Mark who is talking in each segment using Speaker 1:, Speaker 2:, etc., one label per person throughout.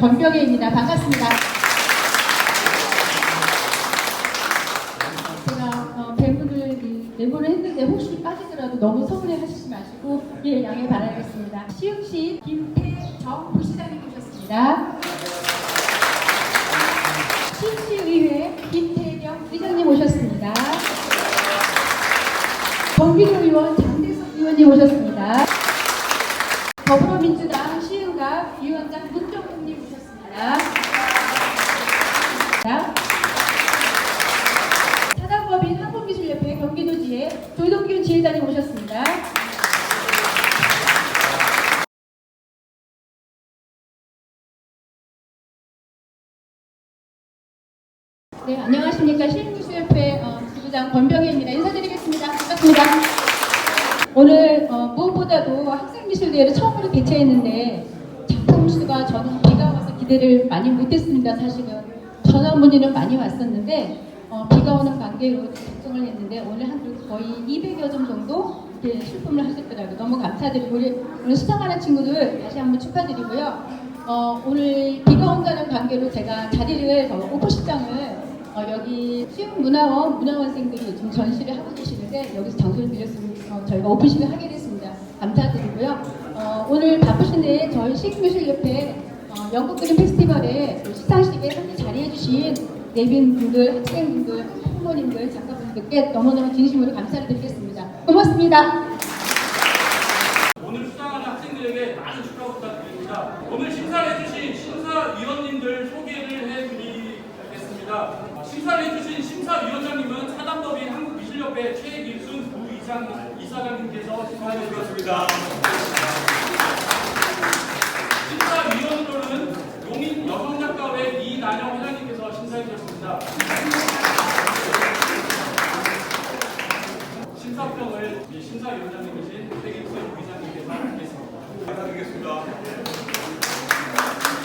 Speaker 1: 권병희입니다. 반갑습니다. 제가 어, 배분을 이, 내보를 했는데 혹시 빠지더라도 너무 서운해 하시지 마시고 예 양해 바라겠습니다. 시흥시 김태정 부시장님 모셨습니다. 시흥시의회 김태경 의장님 오셨습니다. 경기도 의원 장대석 의원님 오셨습니다. 더불어민주당 시흥갑 위원장 자, 사단법인 한국기술협회 경기도지회 조동균 지회장님 오셨습니다. 네, 안녕하십니까. 시흥기술협회 어, 지부장 권병희입니다. 인사드리겠습니다. 반갑습니다. 오늘 어, 무엇보다도 학생미술대회를 처음으로 개최했는데 작품 수가 저는 기대를 많이 못했습니다. 사실은 전화 문의는 많이 왔었는데 어, 비가 오는 관계로 작성을 했는데 오늘 한 거의 200여 점 정도 이렇게 출품을 하셨더라고요. 너무 감사드리고 우리 오늘 수상하는 친구들 다시 한번 축하드리고요. 어, 오늘 비가 온다는 관계로 제가 자리를 어, 오프식장을 어, 여기 수영문화원 문화원생들이 지금 전시를 하고 계시는데 여기서 장소를 빌렸으면 어, 저희가 오픈식을 하게 됐습니다. 감사드리고요. 어, 오늘 바쁘신데 저희 시국미술협회 어, 영국 그림 페스티벌에 또 시상식에 함께 자리해주신 내빈 분들, 학생분들, 부모님들, 작가분들께 너무너무 진심으로 감사를 드리겠습니다. 고맙습니다.
Speaker 2: 오늘 수상하는 학생들에게 많은 축하 부탁드립니다. 오늘 심사를 해주신 심사위원님들 소개를 해드리겠습니다. 심사를 해주신 심사위원장님은 사단법인 한국미술협회 최길순 부이상 이사장님께서 심사해 주셨습니다. 심사위원으로는 용인 이난영 회장님께서 심사해 주셨습니다. 심사평을 이 심사위원장님이신 최길순 부이사님께서 하겠습니다.
Speaker 3: 감사드리겠습니다.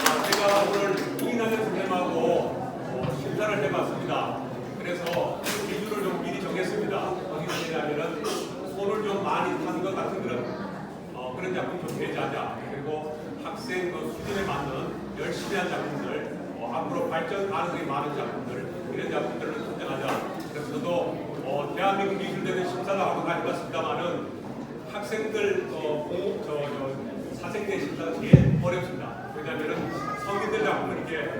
Speaker 3: 아, 제가 오늘 이인하는 선생님하고 어, 심사를 해봤습니다. 그래서 기준을 좀 미리 정했습니다. 어디 되냐면은 손을 좀 많이 탄것 같은 그런 어, 그런 작품 좀 배제하자. 그리고 학생 그 수준에 맞는 열심히 한 작품들, 어, 앞으로 발전 가능성이 많은 작품들 이런 작품들을 선정하자. 그래서 저도 어, 대한민국 미술대회 심사를 하고 다녀봤습니다만은 학생들 어, 공- 저, 저 사생대 심사가 제일 어렵습니다. 왜냐하면 성인들 작품은 이렇게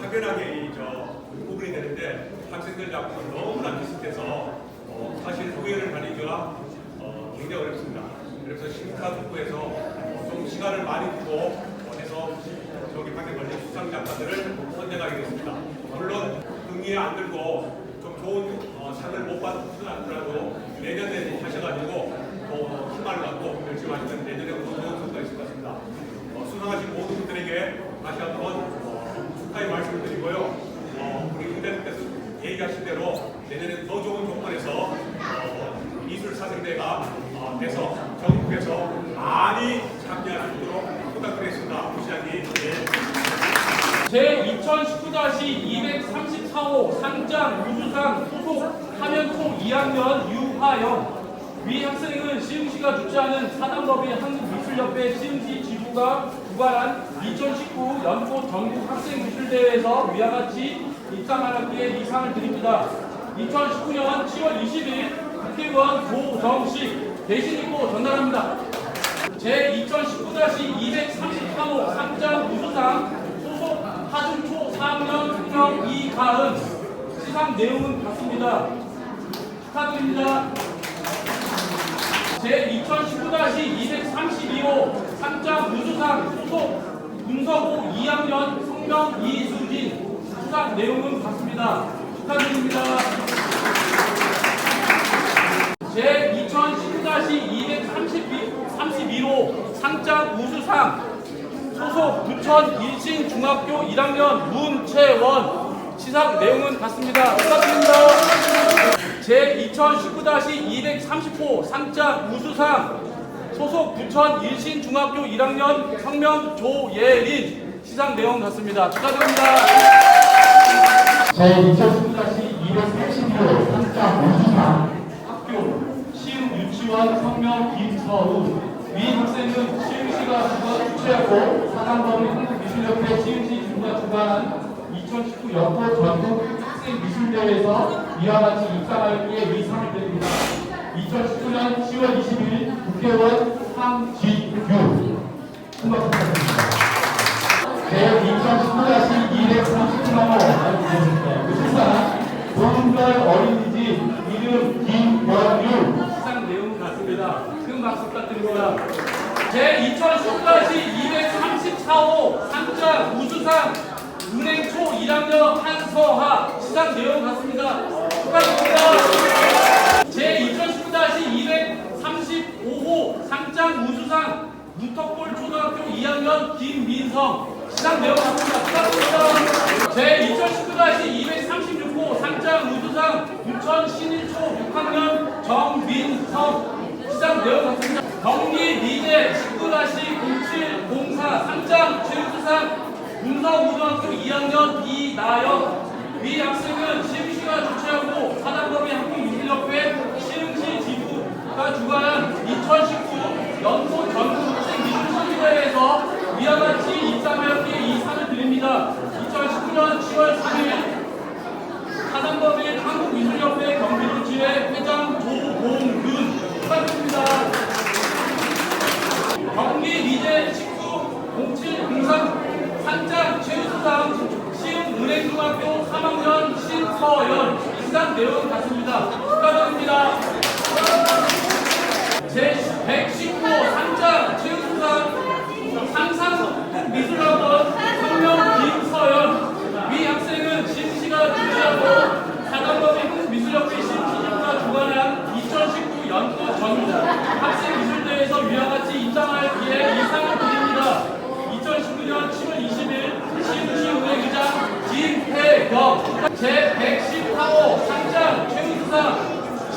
Speaker 3: 확연하게 이저 구분이 되는데 학생들 작품은 너무나 비슷해서 어, 사실 후회를 가리기가 어, 굉장히 어렵습니다. 그래서 심사부에서 어, 좀 시간을 많이 두고 밖에 걸린 수상 작가들을 선정하게 됐습니다. 물론 등위에 안 들고 좀 좋은 어, 상을 못 받지는 않더라도 내년에 하셔가지고 또 희망을 갖고 열심히 하시면 내년에 더 좋은 성과가 있을 것 같습니다. 어, 수상하신 모든 분들에게 다시 한번 어, 축하의 말씀을 드리고요. 어, 우리 의대님께서 얘기하신 대로 내년에 더 좋은 조건에서 어, 미술 사생대가 어, 돼서 전국에서 많이 있도록 부탁드리겠습니다. 부시장님. 네.
Speaker 2: 제 2019-234호 상장 우수상 소속 하면총 2학년 유하영 위 학생은 시흥시가 주최하는 사단법인 한국미술협회 시흥시 지부가 주관한 2019 연꽃 전국 학생미술대회에서 위와 같이 입상하였기에 이 상을 드립니다. 2019년 10월 20일 국회의원 조정식 대신 있고 전달합니다. 제 2019-233호 상장 우수상 13년 특명 이가은 시상 내용은 같습니다. 축하드립니다. 제2019-232호 3장 우수상 소속 문서고 2학년 성명 이수진 수상 내용은 같습니다. 축하드립니다. 제2019-232호 상장 우수상 소속 부천 일신 중학교 1학년 문채원 시상 내용은 같습니다. 축하드립니다. 제 2019-230호 상장 우수상 소속 부천 일신 중학교 1학년 성명 조예린 시상 내용 같습니다. 축하드립니다.
Speaker 4: 제 2019-282호 상장 우수상
Speaker 2: 학교 시흥 유치원 성명 김서우 위 학생은 시흥시가 주최하고 사단법인 한국미술협회 시흥시
Speaker 5: 지부가 주관한 2019 연포 전국 학생 미술대회에서 이와 같이 입상하였기에 이 상을 드립니다. 2019년 10월 22일 국회의원 황지규 한번 부탁드립니다. 제 2019-239호 무실사 동별 어린이집 이름 김명률
Speaker 2: 시상 내용 같습니다. 큰 박수 부탁드립니다. 제 2019-234호 상장 우수상 은행 초 1학년 한서하 시상 내용 같습니다. 축하드립니다. 제 2019-235호 상장 우수상 무턱골 초등학교 2학년 김민성 시상 내용 같습니다. 축하드립니다. 제 2019-236호 상장 우수상 부천 신일초 6학년 정민성 시상 내용 같습니다. 경기 미대 19-0704 상장 최우수상 문서고등학교 2학년 이나영 위 학생은 시흥시가 주최하고 사단법인 한국미술협회 시흥시 지부가 주관한 2019 연소 전국 학생 미술시대회에서 위와 같이 입상하였기에 이 상을 드립니다. 2019년 10월 3일 사단법인 한국미술협회 경기도지회 회장 조봉근 축하드립니다. 경기 미대 19 0703 상장 최우수상 시흥 은행중학교 3학년 신서연 시상 내용 같습니다. 축하드립니다. 제 119호 상장 최우수상 상상 미술학원 성명 김서연 위 학생은 시흥시가 주최하고 사단법인 미술협회 시흥시집과 주관한 2019 연도 전국 학생 미술대회에서 위와 같이 입상하였기에 이 상을 드립니다. 2019년 7월 20일 시흥시 은행의장 김혜경 제114호 최우수상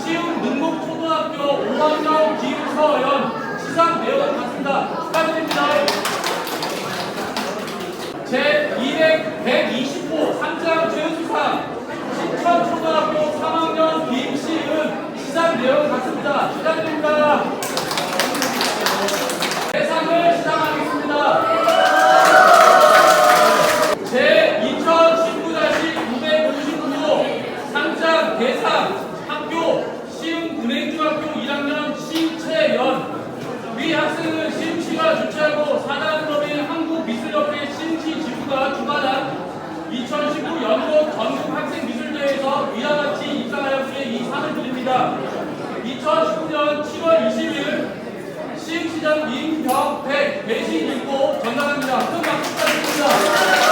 Speaker 2: 시흥 능곡초등학교 5학년 김서연 시상 내용 같습니다. 축하드립니다. 제 220호 상장 최우수상 신천초등학교 3학년 김시은 시상 내용 같습니다. 축하드립니다. 대상을 시상하겠습니다. 제 2019-999호 상장 대상 학교 시흥은행중학교 1학년 신채연 위 학생은 시흥시가 주최하고 사단법인 한국미술협회 시흥시 지부가 주관한 2019 연도 전국 학생 미술대회에서 위와 같이 입상하였기에 이 상을 드립니다. 2019년 7월 20일 시흥시장 임경백 배신 읽고 전달합니다. 큰 박수 부탁드립니다.